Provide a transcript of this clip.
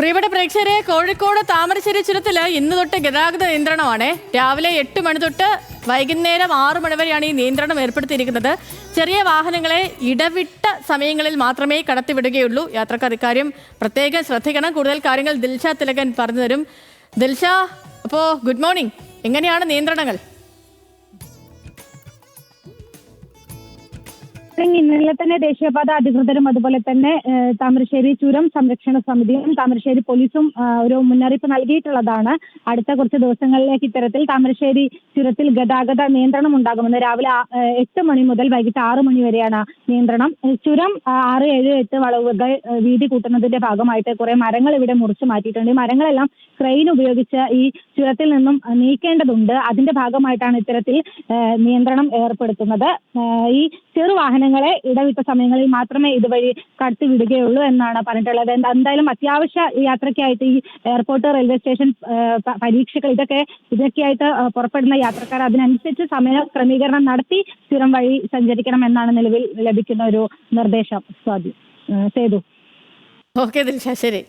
പ്രിയപ്പെട്ട പ്രേക്ഷകരെ കോഴിക്കോട് താമരശ്ശേരി ചുരത്തിൽ ഇന്ന് തൊട്ട് ഗതാഗത നിയന്ത്രണമാണ്. രാവിലെ എട്ട് മണി തൊട്ട് വൈകുന്നേരം ആറ് മണി വരെയാണ് ഈ നിയന്ത്രണം ഏർപ്പെടുത്തിയിരിക്കുന്നത്. ചെറിയ വാഹനങ്ങളെ ഇടവിട്ട സമയങ്ങളിൽ മാത്രമേ കടത്തിവിടുകയുള്ളൂ. യാത്രക്കാർ ഇക്കാര്യം പ്രത്യേകം ശ്രദ്ധിക്കണം. കൂടുതൽ കാര്യങ്ങൾ ദിൽഷ തിലകൻ പറഞ്ഞു തരും. ദിൽഷ അപ്പോ ഗുഡ് മോർണിംഗ്. എങ്ങനെയാണ് നിയന്ത്രണങ്ങൾ? ഇന്നലെ തന്നെ ദേശീയപാത അധികൃതരും അതുപോലെ തന്നെ താമരശ്ശേരി ചുരം സംരക്ഷണ സമിതിയും താമരശ്ശേരി പോലീസും ഒരു മുന്നറിയിപ്പ് നൽകിയിട്ടുള്ളതാണ്. അടുത്ത കുറച്ച് ദിവസങ്ങളിലേക്ക് ഇത്തരത്തിൽ താമരശ്ശേരി ചുരത്തിൽ ഗതാഗത നിയന്ത്രണം ഉണ്ടാകുമെന്ന് രാവിലെ എട്ട് മണി മുതൽ വൈകിട്ട് ആറ് മണി വരെയാണ് നിയന്ത്രണം. ചുരം ആറ് ഏഴ് എട്ട് വളവുകൾ വീതി കൂട്ടുന്നതിന്റെ ഭാഗമായിട്ട് കുറെ മരങ്ങൾ ഇവിടെ മുറിച്ചു മാറ്റിയിട്ടുണ്ട്. ഈ മരങ്ങളെല്ലാം ക്രെയിൻ ഉപയോഗിച്ച് ഈ ചുരത്തിൽ നിന്നും നീക്കേണ്ടതുണ്ട്. അതിന്റെ ഭാഗമായിട്ടാണ് ഇത്തരത്തിൽ നിയന്ത്രണം ഏർപ്പെടുത്തുന്നത്. ഈ ചെറു വാഹനങ്ങളെ ഇടവിട്ട സമയങ്ങളിൽ മാത്രമേ ഇതുവഴി കടത്തി വിടുകയുള്ളൂ എന്നാണ് പറഞ്ഞിട്ടുള്ളത്. എന്താ- എന്തായാലും അത്യാവശ്യ യാത്രയ്ക്കായിട്ട് ഈ എയർപോർട്ട് റെയിൽവേ സ്റ്റേഷൻ പരീക്ഷകൾ ഇതൊക്കെ ഇതൊക്കെയായിട്ട് പുറപ്പെടുന്ന യാത്രക്കാർ അതിനനുസരിച്ച് സമയ ക്രമീകരണം നടത്തി സ്ഥിരം വഴി സഞ്ചരിക്കണം എന്നാണ് നിലവിൽ ലഭിക്കുന്ന ഒരു നിർദ്ദേശം. സ്വാതി സേതു. ഓക്കെ ദിൽഷ ശരി.